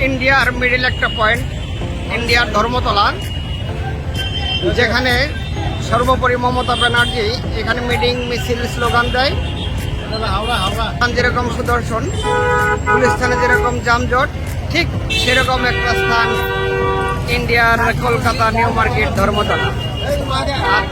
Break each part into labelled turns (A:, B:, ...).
A: ইন্ডিয়ার মিডিল একটা পয়েন্ট ইন্ডিয়ার ধর্মতলা যেখানে সর্বোপরি মমতা ব্যানার্জি এখানে মিটিং মিছিল স্লোগান দেয় যেরকম সুদর্শন পুলিশ স্থানে যেরকম যানজট ঠিক সেরকম একটা স্থান ইন্ডিয়ার কলকাতা নিউ মার্কেট ধর্মতলা আর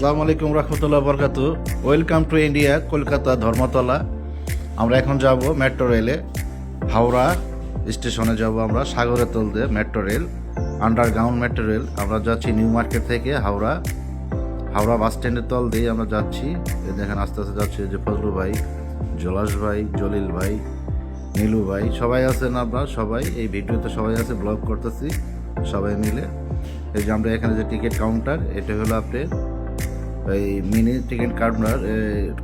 B: আসসালামু আলাইকুম রহমতুল্লাহ বরকাত। Welcome to India Kolkata Dharmatala আমরা এখন যাব মেট্রো রেলে হাওড়া স্টেশনে যাব আমরা সাগরের তল দিয়ে metro rail underground metro rail আমরা যাচ্ছি নিউ মার্কেট থেকে হাওড়া। হাওড়া বাস স্ট্যান্ডের তল দিয়ে আমরা যাচ্ছি। দেখেন আস্তে আস্তে যাচ্ছি যে ফজলু ভাই জলাস ভাই, জলিল ভাই, নীলু ভাই। সবাই আছেন আমরা সবাই? এই ভিডিওতে সবাই আছে ব্লগ করতেছি। সবাই মিলে। এই যে আমরা এখানে যে টিকিট কাউন্টার এটা হলো আপনার এই মিনি টিকিট কাউন্টার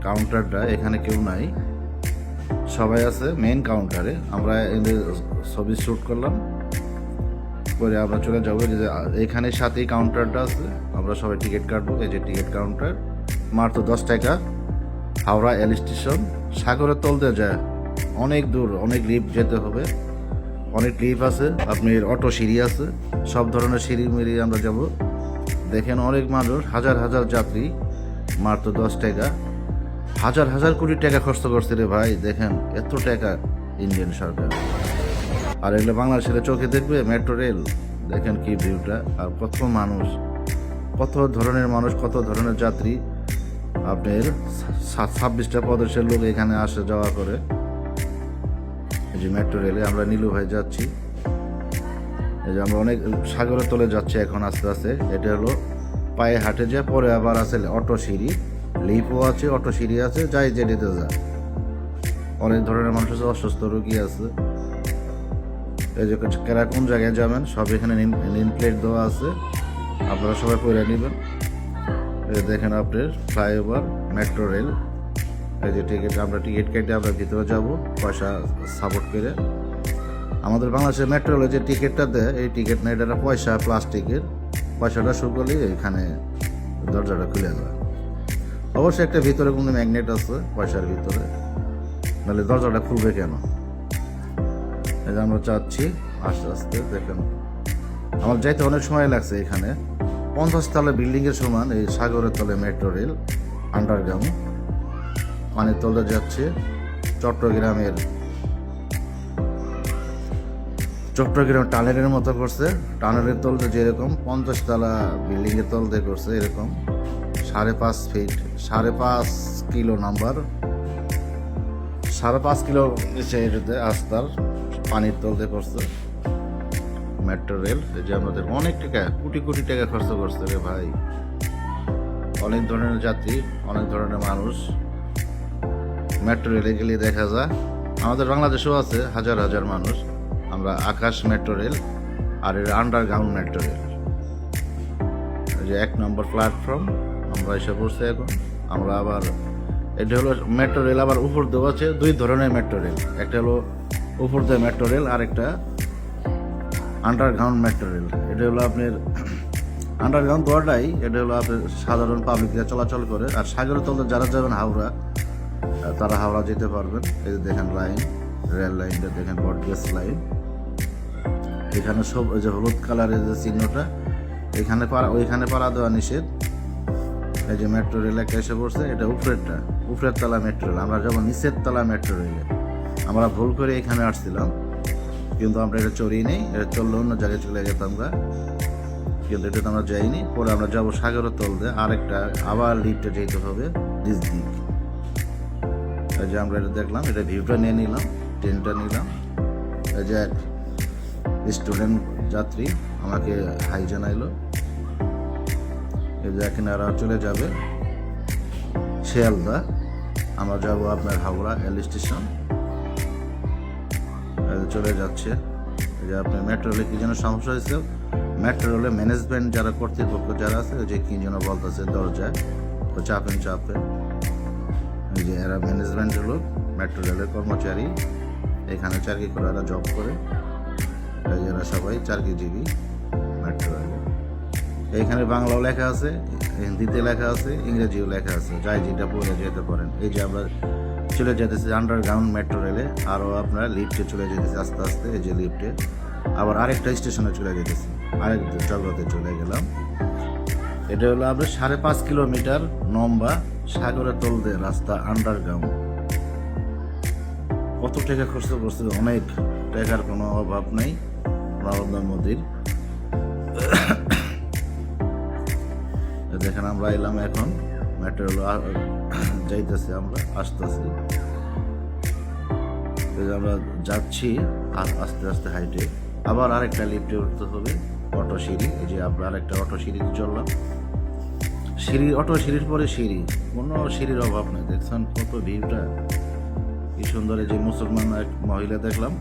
B: কাউন্টারটা এখানে কেউ নাই। সবাই আছে মেন কাউন্টারে আমরা এদের ছবি শ্যুট করলাম। করে আমরা চলে যাব এখানে সাথেই কাউন্টারটা আছে। আমরা সবাই টিকিট কাটবো। এই যে টিকিট কাউন্টার মাত্র দশ টাকা। হাওড়া এল স্টেশন সাগরের তলতে যায়। অনেক দূর, অনেক লিফট যেতে হবে। অনেক লিফট আছে। আপনার অটো সিঁড়ি আছে। সব ধরনের সিঁড়ি মিড়ি আমরা যাব। দেখেন অনেক মানুষ, হাজার হাজার যাত্রী, মাত্র দশ টাকা। হাজার হাজার কোটি টাকা খরচ করছে রে ভাই, দেখেন এত টাকা ইন্ডিয়ান সরকার। আর এগুলো বাংলাদেশের চোখে দেখবে, মেট্রো রেল, দেখেন কি ভিউটা আর কত মানুষ, কত ধরনের মানুষ, কত ধরনের যাত্রী। আপনার ছাব্বিশটা প্রদেশের লোক এখানে আসে যাওয়া করে। এই যে মেট্রো রেলে আমরা নীলু ভাই যাচ্ছি। এই যে আমরা অনেক সাগরের তলে যাচ্ছি এখন আস্তে আস্তে, এটা হলো পায়ে হাঁটে যায়, পরে আবার আছে অটো সিঁড়ি লিপও আছে, অটো সিঁড়ি আছে, যাই যেটিতে যায়। অনেক ধরনের মানুষ আছে অসুস্থ রোগী আছে। এই যে কারা কোন জায়গায় যাবেন, সব এখানে নিম প্লেট দেওয়া আছে। আপনারা সবাই পরে নেবেন। দেখেন আপনার ফ্লাইওভার মেট্রো রেল এই যে টিকিট আমরা টিকিট কেটে আমরা ভিতরে যাব, পয়সা সাপোর্ট করে। আমাদের বাংলাদেশের মেট্রো যে টিকিটটা দেয় এই টিকিট না এটা পয়সা, প্লাস্টিকের পয়সাটা শুরু করলে এখানে দরজাটা খুলে যায় অবশ্যই একটা ভিতরে কোনো ম্যাগনেট আছে, পয়সার ভিতরে। নাহলে দরজাটা খুলবে কেন? যে আমরা চাচ্ছি, আস্তে আস্তে, দেখেন। আমার যাইতে অনেক সময় লাগছে এখানে। পঞ্চাশ তলা বিল্ডিংয়ের সমান, এই সাগরের তলে মেট্রো রেল আন্ডারগ্রাউন্ড পানির তলে যাচ্ছে, চট্টগ্রামের চট্টগ্রাম টানেলের মতো করছে। টানেলের তলতে যেরকম পঞ্চাশ তলা বিল্ডিং এর তলতে করছে এরকম। সাড়ে পাঁচ ফিট সাড়ে পাঁচ কিলো নাম্বার সাড়ে পাঁচ কিলো এটাতে আস্তার পানির তলতে করছে। মেট্রো রেল যে আমাদের অনেক টাকা, কোটি কোটি টাকা খরচ করছে রে ভাই। অনেক ধরনের যাত্রী অনেক ধরনের মানুষ মেট্রো রেলে গেলে দেখা যায়। আমাদের বাংলাদেশেও আছে হাজার হাজার মানুষ। আমরা আকাশ মেট্রো রেল আর এর আন্ডারগ্রাউন্ড মেট্রো রেল। যে এক নম্বর প্ল্যাটফর্ম, আমরা এসে পড়ছি এখন। আমরা আবার, এটা হলো মেট্রো রেল আবার উপর দেওয়া আছে দুই ধরনের মেট্রো রেল। একটা হলো উপর দিয়ে মেট্রো রেল, আর একটা আন্ডারগ্রাউন্ড মেট্রো রেল। এটা হলো আপনার আন্ডারগ্রাউন্ড দোয়াটাই এটা হলো আপনার সাধারণ পাবলিকরা চলাচল করে। আর সাগরের তলতে যারা যাবেন হাওড়া, তারা হাওড়া যেতে পারবেন। এই যে দেখেন লাইন রেল লাইনটা দেখেন বটগেস লাইন এখানে সব ওই যে হলুদ কালারের যে চিহ্নটা, এখানে পাড়া ওইখানে পাড়া দেওয়া নিষেধ। এই যে মেট্রো রেল একটা এসে পড়ছে, এটা উপরেরটা। উপরের তলা মেট্রো রেল আমরা যখন নিচের তলা মেট্রো রেলে আমরা ভুল করে এখানে আসছিলাম, কিন্তু আমরা এটা চড়িয়ে নেই, এটা চললে অন্য জায়গায় চলে যেতাম আমরা কিন্তু এটা তো আমরা যাইনি, পরে আমরা যাব সাগরের তল দিয়ে, আরেকটা আবার লিফটে যেতে হবে, নিচ দিক। যে আমরা এটা দেখলাম, এটা ভিউটা নিয়ে নিলাম ট্রেনটা নিলাম। এই যে স্টুডেন্ট যাত্রী আমাকে হাই জানাইলো। এখানে চলে যাবে। শিয়ালদা। আমরা যাব আপনার হাওড়া রেল স্টেশন চলে যাচ্ছে। যে আপনার মেট্রো রেলে কী যেন সমস্যা হয়েছে? মেট্রো রেলে ম্যানেজমেন্ট যারা কর্তৃপক্ষ যারা আছে, যে কি যেন বলতেছে দরজায়, তো চাপেন চাপেন যে এরা ম্যানেজমেন্ট হলো মেট্রো রেলের কর্মচারী। এখানে চাকরি করে এরা জব করে। এরা সবাই চাকরিজীবী মেট্রো রেলে এখানে বাংলাও লেখা আছে, হিন্দিতে লেখা আছে, ইংরেজিও লেখা আছে, যাই যেটা পড়ে যেতে পারেন। এই যে আমরা চলে যেতেছি আন্ডারগ্রাউন্ড মেট্রো রেলে আরও আপনারা লিফটে চলে যেতেছি আস্তে আস্তে, এই যে লিফটে আবার আরেকটা স্টেশনে চলে যেতেছি আরেক জগতে চলে গেলাম। এটা হলো আপনার সাড়ে পাঁচ কিলোমিটার লম্বা সাগরের তল দিয়ে রাস্তা আন্ডারগ্রাউন্ড কত টাকা খরচ করছে, অনেক। টাকার কোনো অভাব নেই নরেন্দ্র মোদীর তো দেখেন, আমরা এলাম এখন। মেট্রো যাইতেছি আমরা, আসতেছি। আমরা যাচ্ছি আস্তে আস্তে হাইটে। আবার আরেকটা লিফটে উঠতে হবে, অটো সিঁড়ি। এই যে আমরা আরেকটা অটো সিঁড়িতে চললাম। সিঁড়ি, অটো সিঁড়ির পরে সিঁড়ি। কোনো সিঁড়ির অভাব নেই। দেখছেন কত ভিউটা কি সুন্দর এই যে মুসলমান এক মহিলা দেখলাম।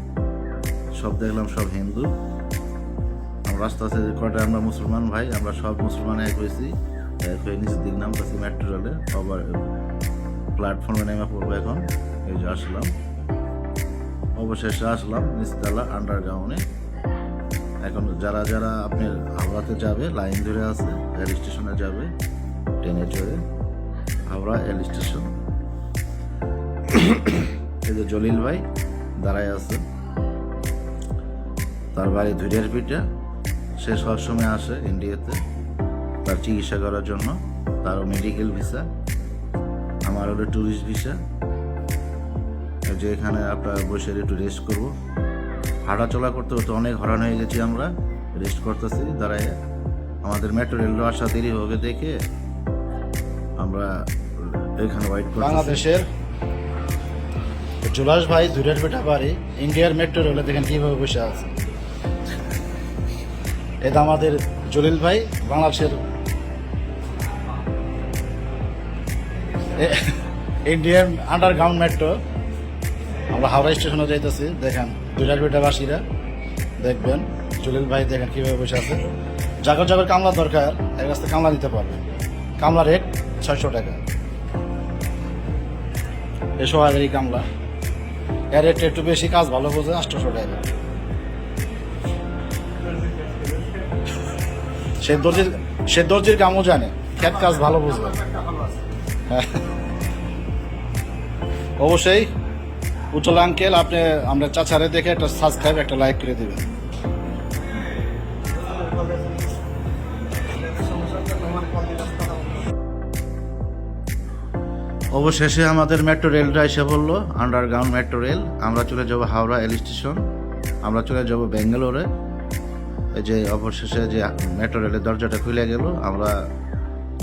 B: সব দেখলাম, সব হিন্দু। আমরা আস্তে আস্তে কয়টা আমরা মুসলমান ভাই, আমরা সব মুসলমান এক হয়েছি। এক হয়ে নিচের দিক নামতেছি মেট্রো রেলে আবার প্ল্যাটফর্মে নেমে পড়ব এখন। এই যে আসলাম। অবশেষে আসলাম নিচতলা আন্ডারগ্রাউন্ডে এখন যারা যারা আপনি হাওড়াতে যাবে লাইন ধরে আছে রেল স্টেশনে যাবে ট্রেনে চড়ে হাওড়া রেল স্টেশন এই যে জলিল ভাই দাঁড়ায় আছে। তার বাড়ি ধুরিয়ার পিঠা। সে সবসময় আসে ইন্ডিয়াতে তার চিকিৎসা করার জন্য। তারও মেডিকেল ভিসা আমার হলো ট্যুরিস্ট ভিসা যে এখানে আপনার বসে একটু রেস্ট করব। হাঁটা চলা করতে করতে অনেক হরান হয়ে গেছি আমরা। রেস্ট করতেছি, দাঁড়ায়। আমাদের মেট্রো রেল আসা দেরি হবে দেখে আমরা এখানে করতেছি।
C: বাংলাদেশের জুলাস ভাই ধুরের পেটা বাড়ি। ইন্ডিয়ার মেট্রো রেলে দেখেন কীভাবে বসে আছে। এটা আমাদের জলিল ভাই, বাংলাদেশের ইন্ডিয়ান আন্ডারগ্রাউন্ড মেট্রো আমরা হাওড়া স্টেশনে যাইতেছি, দেখেন দুইটার দেখবেন, জলিল ভাই দেখেন কীভাবে বসে আছে। জাগর জাগর কামলা দরকার, এর কাছ কামলা দিতে পারবে কামলা রেট ছয়শো টাকা। এসো এই কামলা। এর রেটটা একটু বেশি, কাজ ভালো বোঝে, আটশোশো টাকা। সে দর্জির সে দর্জির কামও জানে। খ্যাত কাজ ভালো বুঝবে। অবশ্যই, উজ্জ্বল আঙ্কেল আপনি আমরা চাচারে দেখে একটা সাবস্ক্রাইব একটা লাইক করে দেবেন।
B: অবশেষে আমাদের মেট্রো রেলটা এসে বলল আন্ডারগ্রাউন্ড মেট্রো রেল আমরা চলে যাব হাওড়া রেল স্টেশন আমরা চলে যাব ব্যাঙ্গালোরে। যে অবশেষে যে মেট্রো রেলের দরজাটা খুলে গেল, আমরা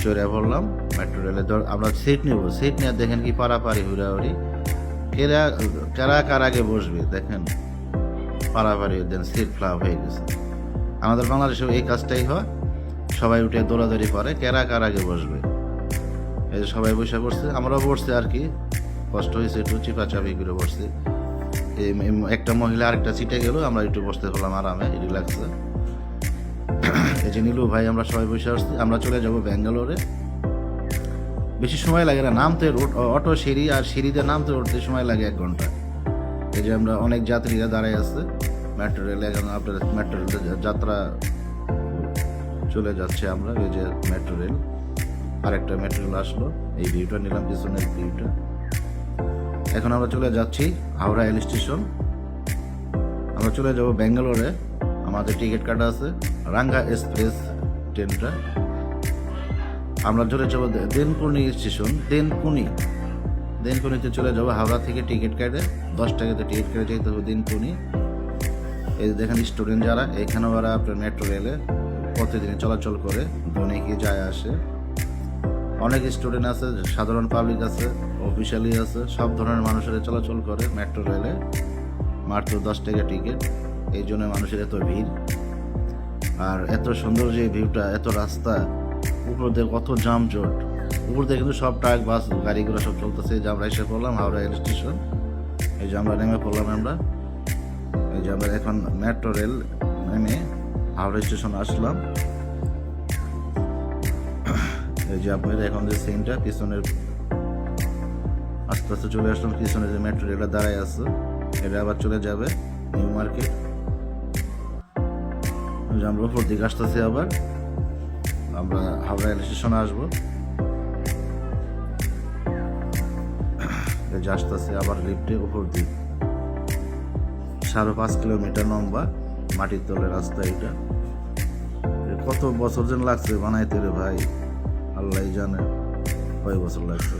B: চড়ে পড়লাম মেট্রো রেলের দর আমরা সিট নিব। সিট নিয়ে দেখেন কি পারাপারি, হুড়াহুড়ি। কেরা, কারা কার আগে বসবে, দেখেন? পারাপারি, দেন সিট ফ্লাপ হয়ে গেছে। আমাদের বাংলাদেশেও এই কাজটাই হয়। সবাই উঠে দৌড়াদৌড়ি করে, কেরা কার আগে বসবে? এই যে সবাই বসে পড়ছে, আমরাও বসছি আর কি। কষ্ট হয়েছে একটু, চিপাচাপি করে এই একটা মহিলা আরেকটা সিটে গেল, আমরা একটু বসতে পারলাম আরামে রিল্যাক্সে যে নীলু ভাই, আমরা সবাই বসে আসছি। আমরা চলে যাব ব্যাঙ্গালোরে। বেশি সময় লাগে না, নামতে রোড- অটো, সিঁড়ি আর সিঁড়িতে নামতে উঠতে সময় লাগে এক ঘণ্টা। এই যে আমরা অনেক যাত্রীরা দাঁড়ায় আছে মেট্রো রেলে এখন আপনার মেট্রো রেল যাত্রা চলে যাচ্ছে আমরা, এই যে মেট্রো রেল আরেকটা মেট্রো রেল আসলো, এই ভিউটা নিলাম, পিছনের ভিউটা এখন আমরা চলে যাচ্ছি হাওড়া রেল স্টেশন আমরা চলে যাব ব্যাঙ্গালোরে। আমাদের টিকিট কাটা আছে। রাঙ্গা এক্সপ্রেস ট্রেনটা। আমরা চলে যাব দেনকুনি স্টেশন, দেনকুনি। দেনকুনিতে চলে যাব হাওড়া থেকে টিকিট কাটে। দশ টাকাতে টিকিট কেটে যেতে হবে দেনকুনি। এই দেখেন স্টুডেন্ট যারা এখানে ওরা আপনার মেট্রো রেলে প্রতিদিন চলাচল করে বনেকে যায় আসে। অনেক স্টুডেন্ট আছে, সাধারণ পাবলিক আছে, অফিসিয়ালি আছে, সব ধরনের মানুষের চলাচল করে মেট্রো রেলে। মাত্র দশ টাকা টিকিট। এই জন্য মানুষের এত ভিড়। আর এত সুন্দর যে ভিউটা, এত রাস্তা, উপর দিয়ে কত জাম জট উপর দিয়ে কিন্তু সব ট্রাক, বাস, গাড়িগুলো সব চলতেছে। যে আমরা এসে পড়লাম হাওড়া রেল স্টেশন। এই যে আমরা নেমে পড়লাম আমরা। এই যে আমরা এখন মেট্রো রেল নেমে হাওড়া স্টেশন আসলাম। এই যে আপনার এখন যে সিনটা পিছনের আস্তে আস্তে চলে আসলাম। পিছনে যে মেট্রো রেলটা দাঁড়ায় আছে, এটা আবার চলে যাবে নিউ মার্কেট। আমরা উপর দিকে আসতেছি আবার। আমরা হাওড়া রেল স্টেশনে আসব। যে আসতেছে আবার লিফটে উপর দিক। সাড়ে পাঁচ কিলোমিটার লম্বা মাটির তলে রাস্তা এটা। কত বছর যেন লাগছে বানাইতে রে ভাই। আল্লাহ জানে কয় বছর লাগছে।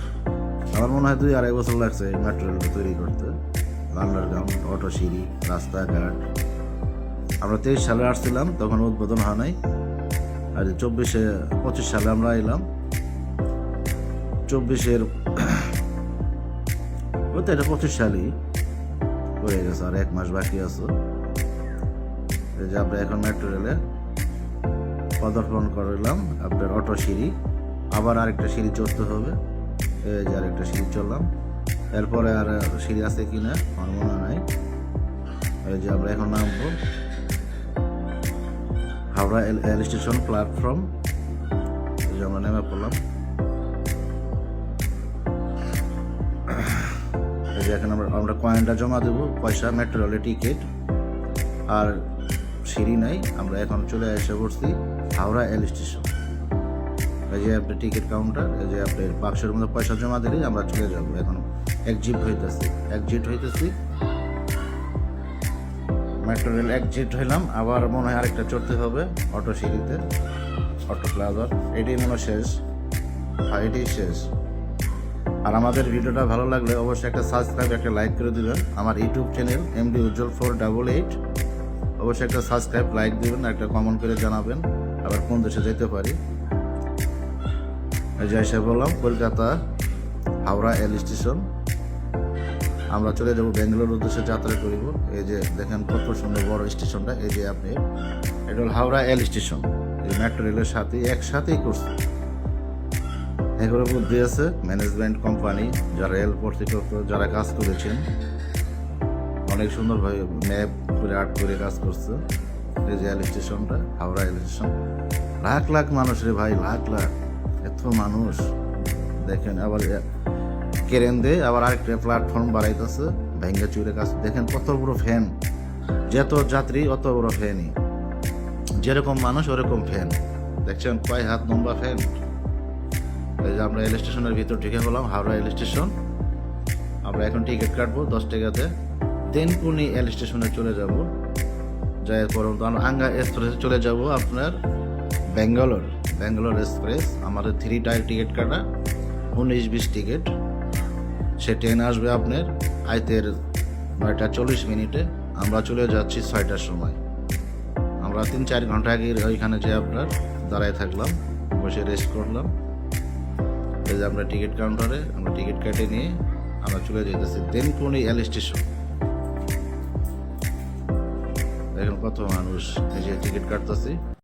B: আমার মনে হয় দুই আড়াই বছর লাগছে মেট্রো রেলটা তৈরি করতে। আন্ডারগ্রাউন্ড অটো, সিঁড়ি, রাস্তাঘাট। আমরা তেইশ সালে আসছিলাম, তখন উদ্বোধন হয় নাই। আর চব্বিশে, পঁচিশ সালে আমরা এলাম। চব্বিশের, ওই তো এটা পঁচিশ সালই হয়ে গেছে, আর এক মাস বাকি আছে। এই যে আমরা এখন মেট্রো রেলে পদার্পণ করলাম, আপনার অটো সিঁড়ি। আবার আরেকটা সিঁড়ি চড়তে হবে। এই যে আরেকটা সিঁড়ি চললাম এরপরে আর সিঁড়ি আছে কিনা, আমার মনে নাই। এই যে আমরা এখন নামবো। হাওড়া রেল স্টেশন প্ল্যাটফর্ম আমরা নেমে পড়লাম এই যে এখানে আমরা আমরা কয়েনটা জমা দেবো, পয়সা মেট্রো টিকিট আর সিঁড়ি নাই, আমরা এখন চলে এসে পড়ছি হাওড়া রেল স্টেশন। এই যে আপনার টিকিট কাউন্টার এই যে আপনার বাক্সের মধ্যে পয়সা জমা দিলেই আমরা চলে যাব। এখন একজিট হইতেছি একজিট হইতেছি মেট্রো রেল একজিট হইলাম। আবার মনে হয় আরেকটা চড়তে হবে, অটো সিঁড়িতে। অটো প্লাজার এটাই মনে শেষ। হ্যাঁ এটাই শেষ। আর আমাদের ভিডিওটা ভালো লাগলে অবশ্যই একটা সাবস্ক্রাইব একটা লাইক করে দিবেন। আমার YouTube channel MD Ujjwal four double eight অবশ্যই একটা সাবস্ক্রাইব লাইক দিবেন একটা কমেন্ট করে জানাবেন। আবার কোন দেশে যেতে পারি। এই যে এসে বললাম, কলকাতা হাওড়া রেল স্টেশন। আমরা চলে যাব ব্যাঙ্গালোর উদ্দেশ্যে যাত্রা করিব। এই যে দেখেন কত সুন্দর বড় স্টেশনটা, এই যে আপনি, এটা হল হাওড়া এল স্টেশন। এই মেট্রো রেলের সাথে একসাথেই করছে। এগুলো বুদ্ধি আছে ম্যানেজমেন্ট কোম্পানি যারা রেল কর্তৃপক্ষ যারা কাজ করেছেন, অনেক সুন্দরভাবে ম্যাপ করে আর্ট করে কাজ করছে। এই যে এল স্টেশনটা, হাওড়া এল স্টেশন। লাখ লাখ মানুষ রে ভাই, লাখ লাখ। এত মানুষ। দেখেন আবার কেরেন দিয়ে আবার আরেকটা প্ল্যাটফর্ম বাড়াইতেছে, ভেঙ্গা চুরে কাজ দেখেন কত বড় ফ্যান যত যাত্রী অত বড় ফ্যানই যেরকম মানুষ, ওরকম ফ্যান দেখছেন কয় হাত লম্বা ফ্যান এই যে আমরা রেল স্টেশনের ভিতর ঢুকে গেলাম, হাওড়া রেল স্টেশন আমরা এখন টিকিট কাটবো দশ টাকাতে। দেনপুনি রেল স্টেশনে চলে যাব। যাই পর আমরা আঙ্গা এক্সপ্রেসে চলে যাব আপনার ব্যাঙ্গালোর। ব্যাঙ্গালোর এক্সপ্রেস আমাদের থ্রি টায়ার টিকিট কাটা, উনিশ, বিশ টিকিট সে ট্রেন আসবে আপনার আইতের নয়টা চল্লিশ মিনিটে। আমরা চলে যাচ্ছি ছয়টার সময়। আমরা তিন চার ঘণ্টা আগে ওইখানে যে আপনার দাঁড়ায় থাকলাম, বসে রেস্ট করলাম। এই যে আমরা টিকিট কাউন্টারে আমরা টিকিট কেটে নিয়ে আমরা চলে যেতেছি দেনপুনি রেল স্টেশন দেখেন কত মানুষ নিজে টিকিট কাটতেছি।